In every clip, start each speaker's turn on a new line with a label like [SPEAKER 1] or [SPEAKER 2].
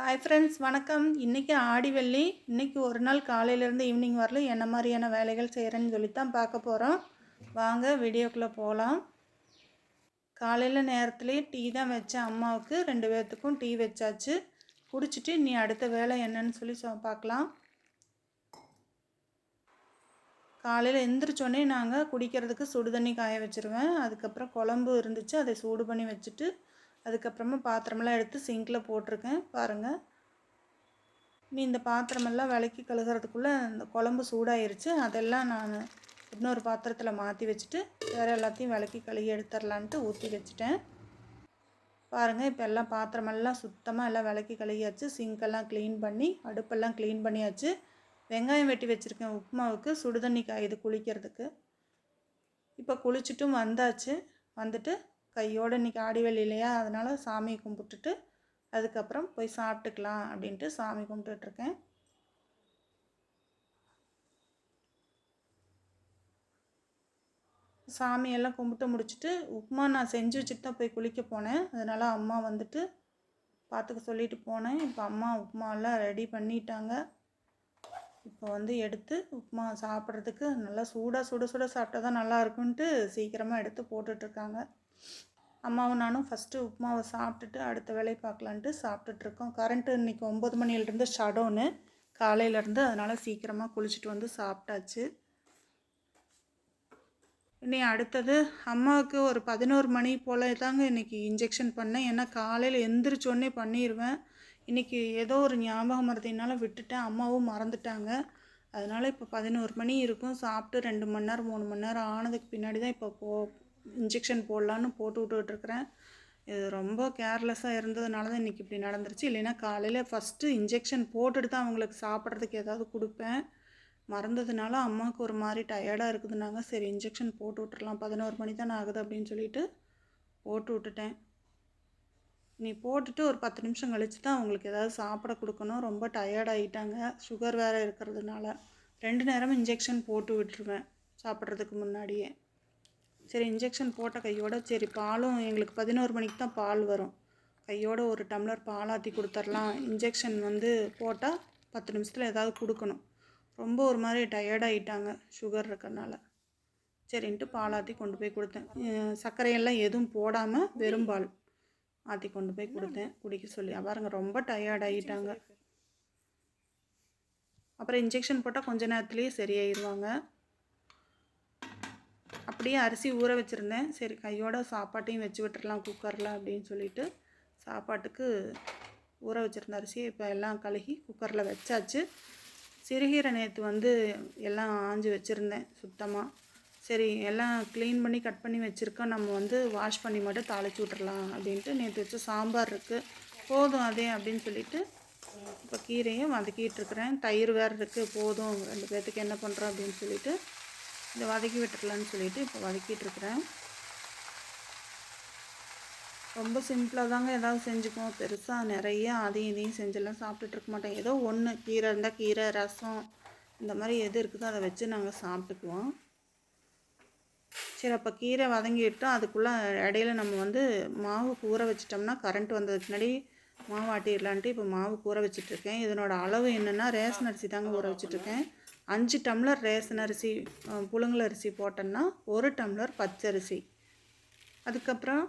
[SPEAKER 1] Hi friends வணக்கம். இன்றைக்கி ஆடி வெள்ளி. இன்றைக்கி ஒரு நாள் காலையிலேருந்து ஈவினிங் வரல. என்ன மாதிரியான வேலைகள் செய்கிறேன்னு சொல்லி தான் பார்க்க போகிறோம் வாங்க வீடியோக்குள்ளே போகலாம் காலையில் நேரத்துலேயே டீ தான் வச்சேன் அம்மாவுக்கு ரெண்டு பேர்த்துக்கும் டீ வச்சாச்சு. குடிச்சிட்டு நீ அடுத்த வேலை என்னன்னு சொல்லி சொ பார்க்கலாம். காலையில் எந்திரிச்சோடனே நாங்கள் குடிக்கிறதுக்கு சுடு தண்ணி காய வச்சுருவேன். அதுக்கப்புறம் குழம்பு இருந்துச்சு அதை சூடு பண்ணி வச்சுட்டு அதுக்கப்புறமா பாத்திரமெல்லாம் எடுத்து சிங்கில் போட்டிருக்கேன். பாருங்கள் நீ இந்த பாத்திரமெல்லாம் விளக்கி கழுகிறதுக்குள்ளே இந்த குழம்பு சூடாயிருச்சு. அதெல்லாம் நான் இன்னொரு பாத்திரத்தில் மாற்றி வச்சுட்டு வேறு எல்லாத்தையும் விளக்கி கழுகி எடுத்துடலான்ட்டு ஊற்றி வச்சுட்டேன். பாருங்கள் இப்போ எல்லாம் பாத்திரமெல்லாம் சுத்தமாக எல்லாம் விளக்கி கழுகியாச்சு. சிங்கெல்லாம் க்ளீன் பண்ணி அடுப்பெல்லாம் க்ளீன் பண்ணியாச்சு. வெங்காயம் வெட்டி வச்சுருக்கேன் உப்புமாவுக்கு சுடுதண்ணி காயுது குளிக்கிறதுக்கு. இப்போ குளிச்சுட்டும் வந்தாச்சு. வந்துட்டு கையோடு இன்றைக்கி ஆடி இல்லையா? அதனால் சாமி கும்பிட்டுட்டு அதுக்கப்புறம் போய் சாப்பிட்டுக்கலாம் அப்படின்ட்டு சாமி கும்பிட்டுட்ருக்கேன் சாமியெல்லாம் கும்பிட்டு முடிச்சுட்டு உப்புமா நான் செஞ்சு வச்சுட்டு தான் போய் குளிக்க போனேன். அதனால் அம்மா வந்துட்டு பார்த்துக்க சொல்லிட்டு போனேன். இப்போ அம்மா உப்புமாலாம் ரெடி பண்ணிட்டாங்க. இப்போ வந்து எடுத்து உப்புமா சாப்பிட்றதுக்கு நல்லா சூடாக சுட சுட சாப்பிட்டா தான் நல்லா இருக்குன்ட்டு சீக்கிரமாக எடுத்து போட்டுட்ருக்காங்க அம்மாவும் நானும் ஃபஸ்ட்டு உப்புமாவை சாப்பிட்டுட்டு அடுத்த வேலையை பார்க்கலான்ட்டு சாப்பிட்டுட்ருக்கோம் கரண்ட்டு இன்றைக்கி ஒம்பது மணிலேருந்து ஷடோன்னு காலையிலேருந்து அதனால் சீக்கிரமாக குளிச்சுட்டு வந்து சாப்பிட்டாச்சு. இனி அடுத்தது அம்மாவுக்கு ஒரு பதினோரு மணி போல் தாங்க இன்றைக்கி இன்ஜெக்ஷன் பண்ணேன். ஏன்னா காலையில் எந்திரிச்சோடனே பண்ணிடுவேன் இன்றைக்கி ஏதோ ஒரு ஞாபகம் மறதினால விட்டுட்டேன். அம்மாவும் மறந்துட்டாங்க. அதனால் இப்போ பதினோரு மணி இருக்கும். சாப்பிட்டு ரெண்டு மணி நேரம் மூணு மணி நேரம் ஆனதுக்கு பின்னாடி தான் இப்போ போ இன்ஜெக்ஷன் போடலான்னு போட்டு விட்டுட்ருக்குறேன் இது ரொம்ப கேர்லெஸ்ஸாக இருந்ததுனால தான் இன்றைக்கி இப்படி நடந்துருச்சு. இல்லைன்னா காலையில் ஃபஸ்ட்டு இன்ஜெக்ஷன் போட்டுட்டு தான் அவங்களுக்கு சாப்பிட்றதுக்கு ஏதாவது கொடுப்பேன். மறந்ததுனால அம்மாவுக்கு ஒரு மாதிரி டயர்டாக இருக்குதுனாங்க சரி இன்ஜெக்ஷன் போட்டு விட்டுறலாம். பதினோரு மணி தானே ஆகுது அப்படின்னு சொல்லிட்டு போட்டு விட்டுட்டேன். நீ போட்டுட்டு ஒரு பத்து நிமிஷம் கழித்து தான் அவங்களுக்கு ஏதாவது சாப்பிட கொடுக்கணும். ரொம்ப டயர்டாகிட்டாங்க சுகர் வேறு இருக்கிறதுனால. ரெண்டு நேரம் இன்ஜெக்ஷன் போட்டு விட்டுருவேன் சாப்பிட்றதுக்கு முன்னாடியே. சரி இன்ஜெக்ஷன் போட்ட கையோட சரி பாலும் எங்களுக்கு பதினோரு மணிக்கு தான் பால் வரும். கையோட ஒரு டம்ளர் பால் ஆற்றி கொடுத்துர்லாம். இன்ஜெக்ஷன் வந்து போட்டால் பத்து நிமிஷத்தில் ஏதாவது கொடுக்கணும். ரொம்ப ஒரு மாதிரி டயர்டாகிட்டாங்க சுகர் இருக்கிறனால. சரின்ட்டு பால் ஆற்றி கொண்டு போய் கொடுத்தேன். சர்க்கரையெல்லாம் எதுவும் போடாமல் வெறும் பால் ஆற்றி கொண்டு போய் கொடுத்தேன் குடிக்க சொல்லி. பாருங்க ரொம்ப டயர்ட் ஆகிட்டாங்க அப்புறம் இன்ஜெக்ஷன் போட்டால் கொஞ்ச நேரத்துலேயே சரியாயிடுவாங்க அப்படியே அரிசி ஊற வச்சுருந்தேன். சரி கையோட சாப்பாட்டையும் வச்சு விட்டுறலாம் குக்கரில் அப்படின்னு சொல்லிட்டு சாப்பாட்டுக்கு ஊற வச்சுருந்த அரிசியை இப்போ எல்லாம் கழுகி குக்கரில் வச்சாச்சு. சிறுகீரை நேற்று வந்து எல்லாம் ஆஞ்சு வச்சுருந்தேன் சுத்தமாக சரி எல்லாம் க்ளீன் பண்ணி கட் பண்ணி வச்சுருக்கோம். நம்ம வந்து வாஷ் பண்ணி மட்டும் தாளிச்சு விட்றலாம் அப்படின்ட்டு நேற்று வச்ச சாம்பார் இருக்குது போதும் அதே அப்படின்னு சொல்லிட்டு இப்போ கீரையும் வதக்கிட்டு இருக்கிறேன். தயிர் வேறு இருக்குது போதும். ரெண்டு பேர்த்துக்கு என்ன பண்ணுறோம் அப்படின்னு சொல்லிட்டு இதை வதக்கி விட்டுக்கலான்னு சொல்லிட்டு இப்போ வதக்கிட்டுருக்குறேன். ரொம்ப சிம்பிளாக தாங்க ஏதாவது செஞ்சுக்குவோம். பெருசாக நிறைய அதையும் இதையும் செஞ்செல்லாம் சாப்பிட்டுட்டு இருக்க மாட்டோம். ஏதோ ஒன்று கீரை இருந்தால் கீரை ரசம் இந்த மாதிரி எது இருக்குதோ அதை வச்சு நாங்கள் சாப்பிட்டுக்குவோம். சரி அப்போ கீரை வதங்கிட்டோம் அதுக்குள்ளே இடையில நம்ம வந்து மாவு ஊற வச்சிட்டோம்னா கரண்ட் வந்ததுக்கு முன்னாடி மாவு ஆட்டிடலான்ட்டு இப்போ மாவு ஊற வச்சிட்ருக்கேன் இதனோட அளவு என்னென்னா ரேஷன் அரிசி தாங்க ஊற வச்சிட்ருக்கேன் அஞ்சு டம்ளர் ரேஷன் அரிசி புழுங்கல் அரிசி போட்டோன்னா ஒரு டம்ளர் பச்சரிசி அதுக்கப்புறம்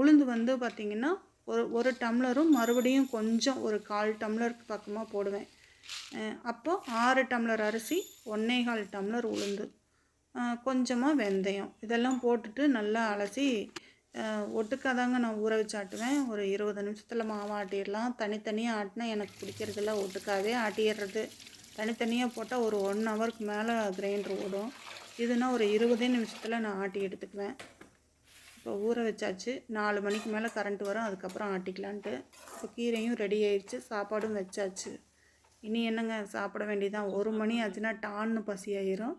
[SPEAKER 1] உளுந்து வந்து பார்த்திங்கன்னா ஒரு ஒரு டம்ளரும் மறுபடியும் கொஞ்சம் ஒரு கால் டம்ளருக்கு பக்கமாக போடுவேன். அப்போ ஆறு டம்ளர் அரிசி ஒன்றே கால் டம்ளர் உளுந்து. கொஞ்சமாக வெந்தயம். இதெல்லாம் போட்டுட்டு நல்லா அலசி ஒட்டுக்காக ஒட்டுக்காதாங்க நான் ஊற வச்சு ஆட்டுவேன். ஒரு இருபது நிமிஷத்தில் மாவு ஆட்டிடலாம். தனித்தனியாக ஆட்டினா எனக்கு பிடிக்கிறதில்ல ஒட்டுக்காவே ஆட்டிடுறது. தனித்தனியாக போட்டால் ஒரு ஒன் ஹவருக்கு மேலே கிரைண்டர் ஓடும். இதுனா ஒரு இருபதே நிமிஷத்தில் நான் ஆட்டி எடுத்துக்குவேன். இப்போ ஊற வச்சாச்சு. நாலு மணிக்கு மேலே கரண்ட் வரும். அதுக்கப்புறம் ஆட்டிக்கலான்ட்டு. இப்போ கீரையும் ரெடி ஆயிடுச்சு சாப்பாடும் வச்சாச்சு. இனி என்னங்க சாப்பிட வேண்டியதான் ஒரு மணி ஆச்சுன்னா டான்னு பசி ஆயிரும்.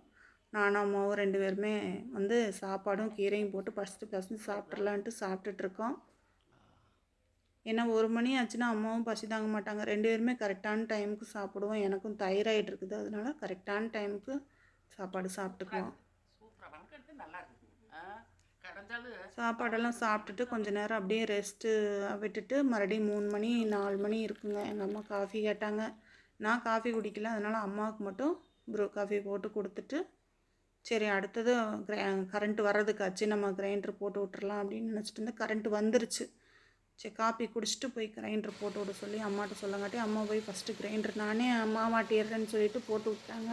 [SPEAKER 1] நானும் அம்மாவும் ரெண்டு பேருமே வந்து சாப்பாடும் கீரையும் போட்டு பசித்து பசித்து சாப்பிட்றலான்ட்டு சாப்பிட்டுட்ருக்கோம் ஏன்னா ஒரு மணி ஆச்சுன்னா அம்மாவும் பசி தாங்க மாட்டாங்க. ரெண்டு பேருமே கரெக்டான டைமுக்கு சாப்பிடுவோம். எனக்கும் தைராய்டு இருக்குது. அதனால கரெக்டான டைமுக்கு சாப்பாடு சாப்பிட்டுக்குவோம். சாப்பாடெல்லாம் சாப்பிட்டுட்டு கொஞ்ச நேரம் அப்படியே ரெஸ்ட்டு விட்டுட்டு மறுபடியும் மூணு மணி நாலு மணி இருக்குங்க. எங்கள் அம்மா காஃபி கேட்டாங்க. நான் காஃபி குடிக்கல. அதனால் அம்மாவுக்கு மட்டும் ப்ரூ காஃபி போட்டு கொடுத்துட்டு சரி அடுத்தது கிரை கரண்ட் வர்றதுக்காச்சு நம்ம கிரைண்டர் போட்டு விட்டுறலாம் அப்படின்னு நினச்சிட்டு இருந்தேன். கரண்ட் வந்துருச்சு. சரி காப்பி குடிச்சிட்டு போய் கிரைண்டர் போட்டு விட சொல்லி அம்மாட்ட சொல்லங்காட்டி அம்மா போய் ஃபஸ்ட்டு கிரைண்டர் நானே அம்மா மாட்டிடுறேன்னு சொல்லிட்டு போட்டு விட்டாங்க.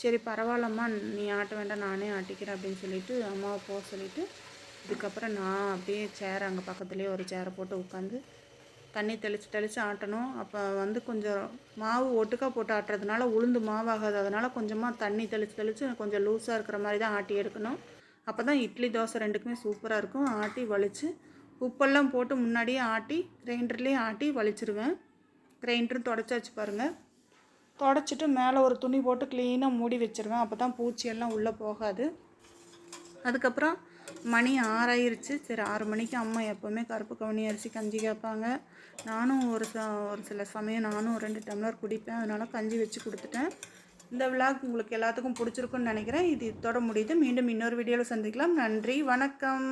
[SPEAKER 1] சரி பரவாயில்லம்மா நீ ஆட்ட வேண்டாம் நானே ஆட்டிக்கிறேன் அப்படின்னு சொல்லிட்டு அம்மாவை போக சொல்லிட்டு இதுக்கப்புறம் நான் அப்படியே சேர் அங்கே பக்கத்துலேயே ஒரு சேரை போட்டு உட்காந்து தண்ணி தெளித்து தெளித்து ஆட்டணும். அப்போ வந்து கொஞ்சம் மாவு ஒட்டுக்கா போட்டு ஆட்டுறதுனால உளுந்து மாவாகாது. அதனால் கொஞ்சமாக தண்ணி தெளித்து தெளித்து கொஞ்சம் லூஸாக இருக்கிற மாதிரி தான் ஆட்டி எடுக்கணும். அப்போ தான் இட்லி தோசை ரெண்டுக்குமே சூப்பராக இருக்கும். ஆட்டி வலித்து உப்பெல்லாம் போட்டு முன்னாடியே ஆட்டி கிரைண்டர்லேயே ஆட்டி வலிச்சிருவேன். கிரைண்டரும் தொடச்சாச்சு பாருங்கள் தொடச்சிட்டு மேலே ஒரு துணி போட்டு க்ளீனாக மூடி வச்சிருவேன். அப்போ தான் பூச்சியெல்லாம் உள்ளே போகாது. அதுக்கப்புறம் மணி ஆறாயிருச்சு. சரி ஆறு மணிக்கு அம்மா எப்போவுமே கருப்பு கவனி அரிசி கஞ்சி கேட்பாங்க. நானும் ஒரு ச ஒரு சில சமயம் நானும் ரெண்டு டம்ளர் குடிப்பேன். அதனால் கஞ்சி வச்சு கொடுத்துட்டேன். இந்த விழாக் உங்களுக்கு எல்லாத்துக்கும் பிடிச்சிருக்குன்னு நினைக்கிறேன். இது இதோட முடியுது. மீண்டும் இன்னொரு வீடியோவில் சந்திக்கலாம். நன்றி வணக்கம்.